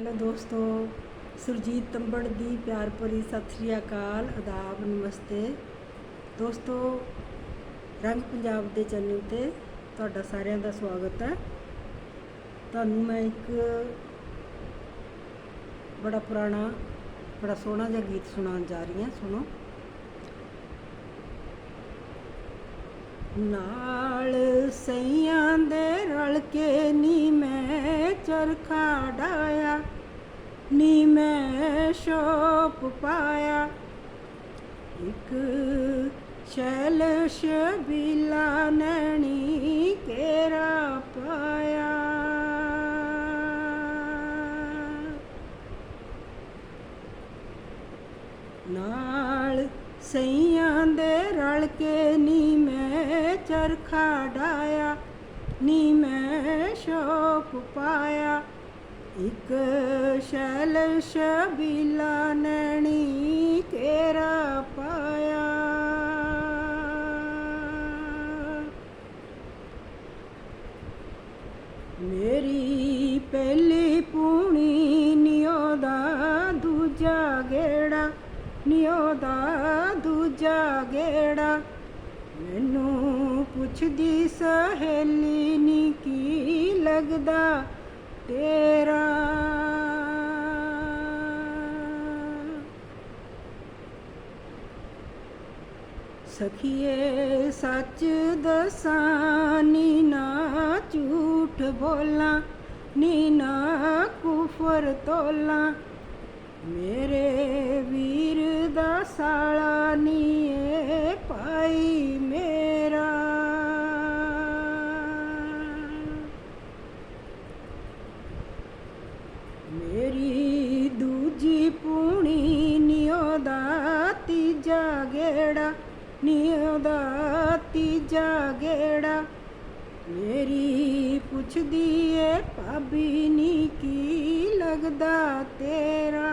Hello ਦੋਸਤੋ, ਸੁਰਜੀਤ ਤੰਬੜ ਦੀ ਪਿਆਰ ਭਰੀ ਸਤਿ ਸ੍ਰੀ ਅਕਾਲ, ਆਦਾਬ, ਨਮਸਤੇ। ਦੋਸਤੋ, ਰੰਗ ਪੰਜਾਬ ਦੇ ਚੈਨਲ ਤੇ ਤੁਹਾਡਾ ਸਾਰਿਆਂ ਦਾ ਸਵਾਗਤ ਹੈ। ਤੁਹਾਨੂੰ ਮੈਂ ਇੱਕ ਬੜਾ ਪੁਰਾਣਾ, ਬੜਾ ਸੋਹਣਾ ਜਿਹਾ ਗੀਤ ਸੁਣਾਉਣ ਜਾ ਰਹੀ ਹਾਂ, ਸੁਣੋ। ਨਾਲ ਸਈਆਂ ਦੇ ਰਲ ਕੇ ਨੀ ਮੈਂ ਚਰਖਾ ਡਾਇਆ ਨੀ ਮੈਂ ਸ਼ੋਪ ਪਾਇਆ। ਇੱਕ ਸ਼ੈਲ ਸ਼ਬੀਲਾ ਨੈਣੀ ਕੇਰਾ ਪਾਇਆ। ਨਾਲ ਸਈਆਂ ਦੇ ਰਲ ਕੇ ਨੀ ਮੈਂ ਚਰਖਾ ਡਾਇਆ, ਨੀ ਮੈਂ ਸ਼ੋਕ ਪਾਇਆ। ਇੱਕ ਸ਼ੈਲ ਸ਼ਬੀਲਾ ਨੈਣੀ ਕੇਰਾ ਪਾਇਆ। ਮੇਰੀ ਪਹਿਲੀ ਪੂਣੀ ਨਿਉ ਦਾ ਦੂਜਾ ਗੇੜਾ, ਨਿਉ ਦਾ ਦੂਜਾ ਗੇੜਾ। ਮੈਨੂੰ ਪੁੱਛਦੀ ਸਹੇਲੀ ਨੀ ਕੀ ਲੱਗਦਾ, ਤੇਰਾ ਸਖੀਏ, ਸੱਚ ਦਸਾਂ ਨੀ ਨਾ ਝੂਠ ਬੋਲਾਂ ਨੀ ਨਾ ਕੁਫਰ ਤੋਲਾਂ। ਮੇਰੇ ਵੀਰ ਦਾ ਸਾਲਾ ਨੀ ਏ ਪਾਈ ਮੇਰਾ। ਤੀਜਾ ਗੇੜਾ। ਮੇਰੀ ਪੁੱਛਦੀ ਏ, ਭਾਬੀ ਨੀ, ਕੀ ਲੱਗਦਾ ਤੇਰਾ?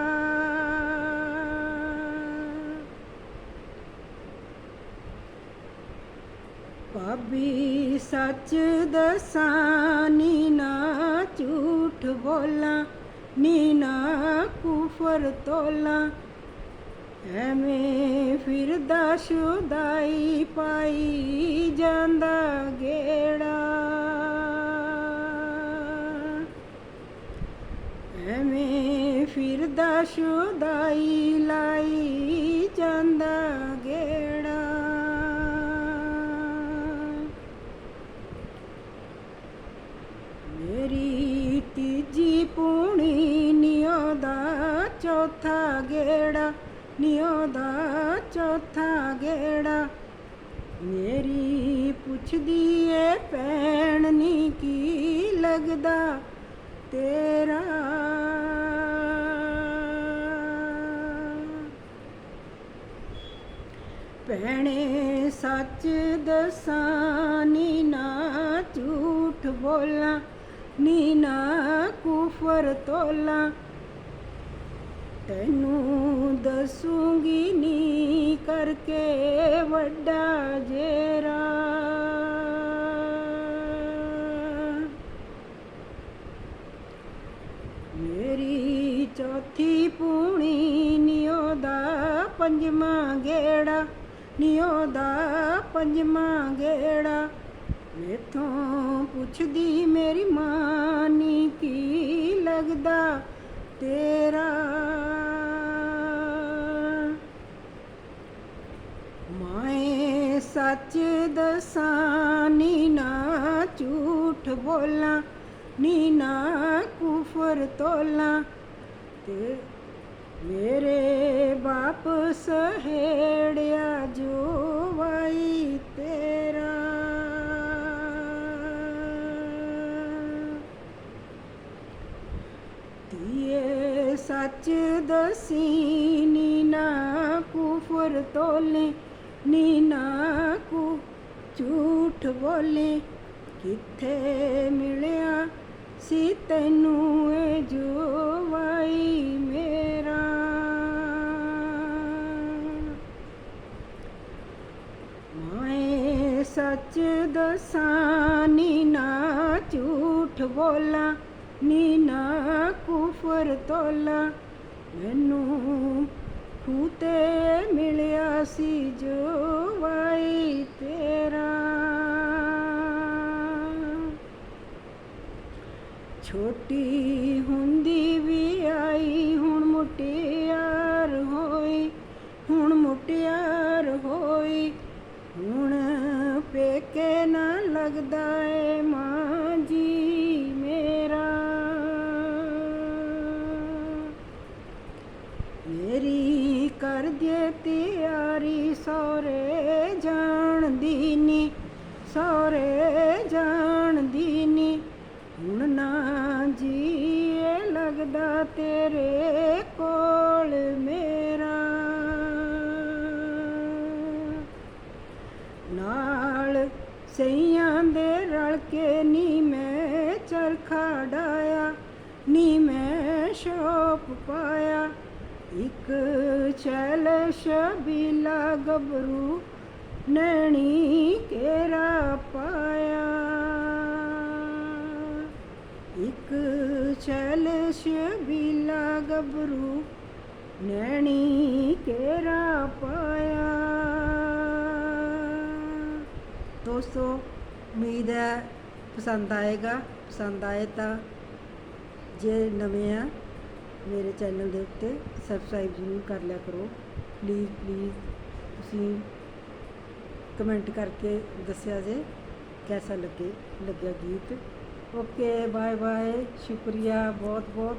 ਭਾਬੀ ਸੱਚ ਦਸਾਂ, ਨੀ ਨਾ ਝੂਠ ਬੋਲਾਂ, ਨੀ ਨਾ ਕੁਫਰ ਤੋਲਾਂ। ਐਵੇਂ ਫਿਰਦਾ ਸ਼ੁਦਾਈ ਪਾਈ ਜਾਂਦਾ ਗੇੜਾ। ਐਵੇਂ ਫਿਰਦਾ ਸ਼ੁਦਾਈ ਲਾਈ ਜਾਂਦਾ ਗੇੜਾ। ਮੇਰੀ ਤੀਜੀ ਪੂਣੀ ਨਿਉ ਦਾ ਚੌਥਾ ਗੇੜਾ। ਨਿਉ ਦਾ ਚੌਥਾ ਗੇੜਾ। ਮੇਰੀ ਪੁੱਛਦੀ ਏ, ਭੈਣ ਨੀ ਕੀ ਲੱਗਦਾ ਤੇਰਾ? ਭੈਣੇ, ਸੱਚ ਦਸਾਂ ਨੀ ਨਾ ਝੂਠ ਬੋਲਾਂ, ਨੀ ਨਾ ਕੁਫਰ ਤੋਲਾਂ। ਤੈਨੂੰ ਦੱਸੂਗੀ ਨੀ ਕਰਕੇ ਵੱਡਾ ਜੇਰਾ। ਮੇਰੀ ਚੌਥੀ ਪੂਣੀ ਨਿਉ ਦਾ ਪੰਜਵਾਂ ਗੇੜਾ, ਨਿਉ ਦਾ ਪੰਜਵਾਂ ਗੇੜਾ। ਮੇਥੋਂ ਪੁੱਛਦੀ ਮੇਰੀ ਮਾਂ ਨੀ ਕੀ ਲੱਗਦਾ ਤੇਰਾ ਮੈਂ ਸੱਚ ਦਸਾਂ, ਨੀ ਨਾ ਝੂਠ ਬੋਲਾਂ, ਨੀ ਨਾ ਕੁਫਰ ਤੋਲਾਂ, ਤੇ ਮੇਰੇ ਬਾਪ ਸਹੇੜਿਆ ਜੋ ਵਾਈ ਤੇਰਾ। ਧੀਏ, ਸੱਚ ਦਸੀ ਨੀ ਨਾ ਕੁਫਰ ਤੋਲੇ, ਨੀ ਨਾ ਕੁ ਝੂਠ ਬੋਲੇ। ਕਿੱਥੇ ਮਿਲਿਆ ਸੀ ਤੈਨੂੰ ਇਹ ਜੋ ਮੇਰਾ? ਮਾਏ, ਸੱਚ ਦਸਾਂ ਨੀ ਨਾ ਝੂਠ ਬੋਲਾਂ। ਨੀਨਾ ਕੁਫਰ ਤੋਲਾ, ਮੈਨੂੰ ਖੂਹ ਤੇ ਮਿਲਿਆ ਸੀ ਜੋ ਵਾਈ ਤੇਰਾ। ਛੋਟੀ ਹੁੰਦੀ ਵੀ ਆਈ, ਹੁਣ ਮੁਟਿਆਰ ਹੋਈ, ਹੁਣ ਮੁਟਿਆਰ ਹੋਈ, ਹੁਣ ਪੇਕੇ ਨਾ ਲੱਗਦਾ ਏ। ਮੇਰੀ ਕਰ ਦੇ ਤਿਆਰੀ ਸੋਰੇ ਜਾਣਦੀ ਨੀ, ਸੋਰੇ ਜਾਣਦੀ ਨੀ। ਹੁਣ ਨਾ ਜੀਏ ਲੱਗਦਾ ਤੇਰੇ ਕੋਲ ਮੇਰਾ। ਨਾਲ ਸਈਆਂ ਦੇ ਰਲ ਕੇ ਨੀ ਮੈਂ ਚਰਖਾ ਡਾਇਆ ਨੀ ਮੈਂ ਸ਼ੋਪ ਪਾਇਆ। ਇੱਕ ਛਲ ਸ਼ਬੀਲਾ ਗਬਰੂ ਨੈਣੀ ਕੇਰਾ ਪਾਇਆ। ਇੱਕ ਛਲ ਸ਼ਬੀਲਾ ਗਬਰੂ ਨੈਣੀ ਕੇਰਾ ਪਾਇਆ। ਦੋਸਤੋ, ਉਮੀਦ ਹੈ ਪਸੰਦ ਆਏਗਾ। ਪਸੰਦ ਆਏ ਤਾਂ ਜੇ ਨਵੇਂ ਆ ਮੇਰੇ ਚੈਨਲ ਦੇ ਉੱਤੇ ਸਬਸਕ੍ਰਾਈਬ ਜ਼ਰੂਰ ਕਰ ਲਿਆ ਕਰੋ। ਪਲੀਜ਼ ਪਲੀਜ਼ ਤੁਸੀਂ ਕਮੈਂਟ ਕਰਕੇ ਦੱਸਿਆ ਜੇ ਕੈਸਾ ਲੱਗੇ, ਲੱਗਿਆ ਗੀਤ। ਓਕੇ ਬਾਏ ਬਾਏ ਸ਼ੁਕਰੀਆ ਬਹੁਤ ਬਹੁਤ